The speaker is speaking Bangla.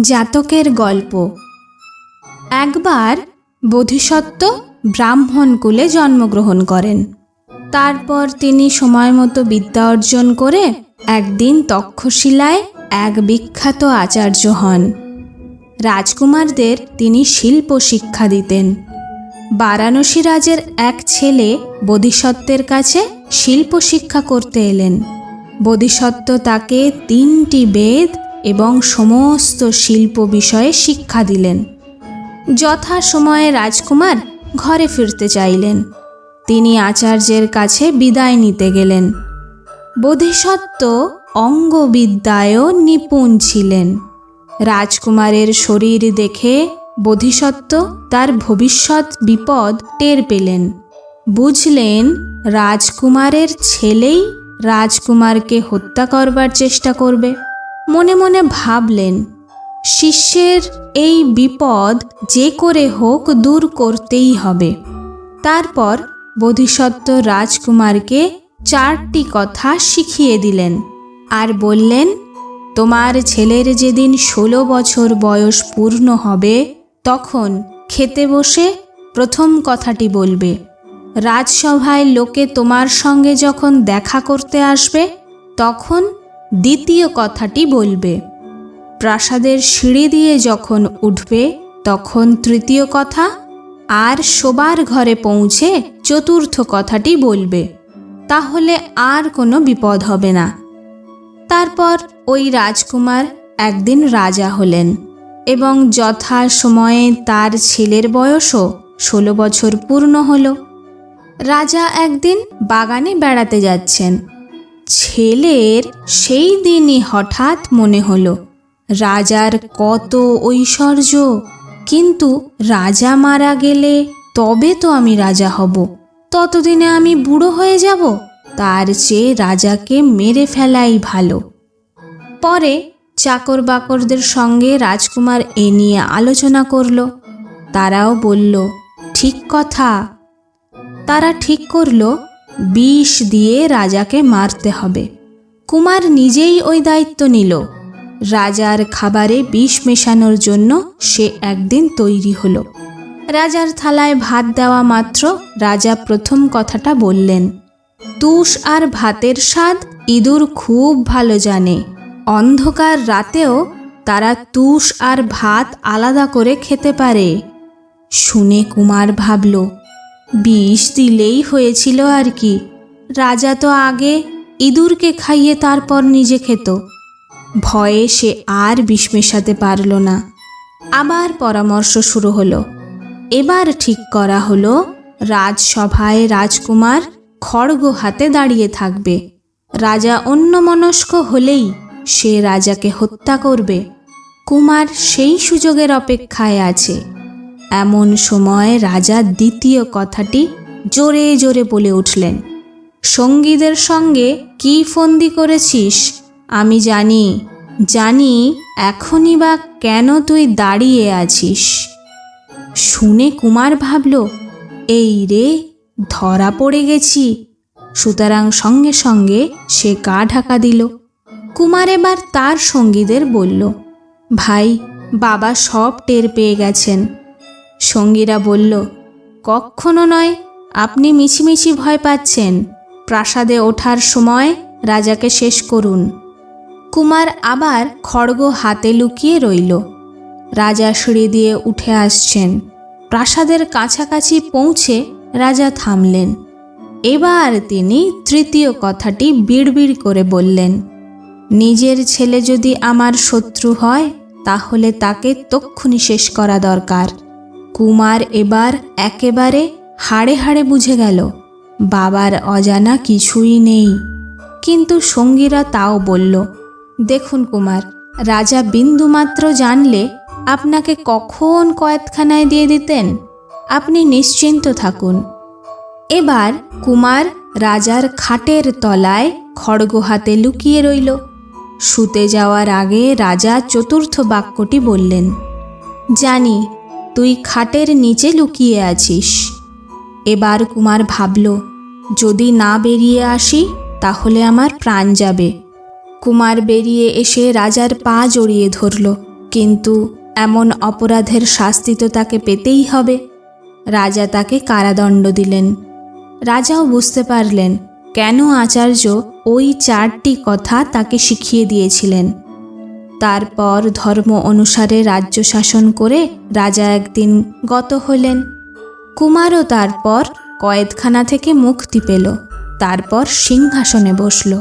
জাতকের গল্প। একবার বোধিসত্ত্ব ব্রাহ্মণ কুলে জন্মগ্রহণ করেন। তারপর তিনি সময় মতো বিদ্যা অর্জন করে একদিন তক্ষশিলায় এক বিখ্যাত আচার্য হন। রাজকুমারদের তিনি শিল্প শিক্ষা দিতেন। বারাণসী রাজের এক ছেলে বোধিসত্ত্বের কাছে শিল্প শিক্ষা করতে এলেন। বোধিসত্ত্ব তাকে তিনটি বেদ এবং সমস্ত শিল্প বিষয়ে শিক্ষা দিলেন। যথা সময়ে রাজকুমার ঘরে ফিরতে চাইলেন। তিনি আচার্যের কাছে বিদায় নিতে গেলেন। বোধিসত্ত্ব অঙ্গবিদ্যায়ও নিপুণ ছিলেন। রাজকুমারের শরীর দেখে বোধিসত্ত্ব তার ভবিষ্যৎ বিপদ টের পেলেন। বুঝলেন, রাজকুমারের ছেলেই রাজকুমারকে হত্যা করবার চেষ্টা করবে। মনে মনে ভাবলেন, শিষ্যের এই বিপদ যে করে হোক দূর করতেই হবে। তারপর বোধিসত্ত্ব রাজকুমারকে চারটি কথা শিখিয়ে দিলেন আর বললেন, তোমার ছেলের যেদিন ষোলো বছর বয়স পূর্ণ হবে, তখন খেতে বসে প্রথম কথাটি বলবে। রাজসভায় লোকে তোমার সঙ্গে যখন দেখা করতে আসবে, তখন দ্বিতীয় কথাটি বলবে, প্রাসাদের সিঁড়ি দিয়ে যখন উঠবে, তখন তৃতীয় কথা, আর শোবার ঘরে পৌঁছে চতুর্থ কথাটি বলবে, তাহলে আর কোনো বিপদ হবে না। তারপর ওই রাজকুমার একদিন রাজা হলেন এবং যথা সময়ে তার ছেলের বয়সও ষোলো বছর পূর্ণ হল। রাজা একদিন বাগানে বেড়াতে যাচ্ছেন। ছেলের সেই দিনই হঠাৎ মনে হলো, রাজার কত ঐশ্বর্য। কিন্তু রাজা মারা গেলে তবে তো আমি রাজা হব, ততদিনে আমি বুড়ো হয়ে যাব, তার চেয়ে রাজাকে মেরে ফেলাই ভালো। পরে চাকর বাকরদের সঙ্গে রাজকুমার এ নিয়ে আলোচনা করল, তারাও বলল, ঠিক কথা। তারা ঠিক করল বিষ দিয়ে রাজাকে মারতে হবে। কুমার নিজেই ওই দায়িত্ব নিল। রাজার খাবারে বিষ মেশানোর জন্য সে একদিন তৈরি হলো। রাজার থালায় ভাত দেওয়া মাত্র রাজা প্রথম কথাটা বললেন, তুষ আর ভাতের স্বাদ ইঁদুর খুব ভালো জানে। অন্ধকার রাতেও তারা তুষ আর ভাত আলাদা করে খেতে পারে। শুনে কুমার ভাবল বিষ দিলেই হয়েছিল আর কি। রাজা তো আগে ইঁদুরকে খাইয়ে তারপর নিজে খেত। ভয়ে সে আর বিষ মেশাতে পারল না। আবার পরামর্শ শুরু হলো। এবার ঠিক করা হলো, রাজসভায় রাজকুমার খড়গ হাতে দাঁড়িয়ে থাকবে। রাজা অন্যমনস্ক হলেই সে রাজাকে হত্যা করবে। কুমার সেই সুযোগের অপেক্ষায় আছে। এমন সময় রাজা দ্বিতীয় কথাটি জোরে জোরে বলে উঠলেন, সঙ্গীদের সঙ্গে কি ফন্দি করেছিস? আমি জানি জানি এখনই বা কেন তুই দাঁড়িয়ে আছিস। শুনে কুমার ভাবল, এই রে, ধরা পড়ে গেছি। সুতরাং সঙ্গে সঙ্গে সে গা ঢাকা দিল। কুমার এবার তার সঙ্গীদের বলল, ভাই, বাবা সব টের পেয়ে গেছেন। সঙ্গীরা বলল কখনো নয়, আপনি মিছিমিছি ভয় পাচ্ছেন। প্রাসাদে ওঠার সময় রাজাকে শেষ করুন। কুমার আবার খড়গ হাতে লুকিয়ে রইল। রাজা সিঁড়ি দিয়ে উঠে আসছেন। প্রাসাদের কাছাকাছি পৌঁছে রাজা থামলেন। এবার তিনি তৃতীয় কথাটি বিড়বিড় করে বললেন, নিজের ছেলে যদি আমার শত্রু হয়, তাহলে তাকে তক্ষুনি শেষ করা দরকার। কুমার এবার একেবারে হাড়ে হাড়ে বুঝে গেল, বাবার অজানা কিছুই নেই। কিন্তু সঙ্গীরা তাও বলল, দেখুন কুমার, রাজা বিন্দুমাত্র জানলে আপনাকে কখন কয়েতখানায় দিয়ে দিতেন? আপনি নিশ্চিন্ত থাকুন। এবার কুমার রাজার খাটের তলায় খড়গ হাতে লুকিয়ে রইল। শুতে যাওয়ার আগে রাজা চতুর্থ বাক্যটি বললেন, জানি তুই খাটের নিচে লুকিয়ে আছিস। এবার কুমার ভাবল, যদি না বেরিয়ে আসি, তাহলে আমার প্রাণ যাবে। কুমার বেরিয়ে এসে রাজার পা জড়িয়ে ধরল, কিন্তু এমন অপরাধের শাস্তি তো তাকে পেতেই হবে। রাজা তাকে কারাদণ্ড দিলেন। রাজাও বুঝতে পারলেন, কেন আচার্য ওই চারটি কথা তাকে শিখিয়ে দিয়েছিলেন। তারপর ধর্ম অনুসারে রাজ্য শাসন করে রাজা একদিন গত হলেন। কুমারও তারপর কয়েদখানা থেকে মুক্তি পেল, তারপর সিংহাসনে বসল।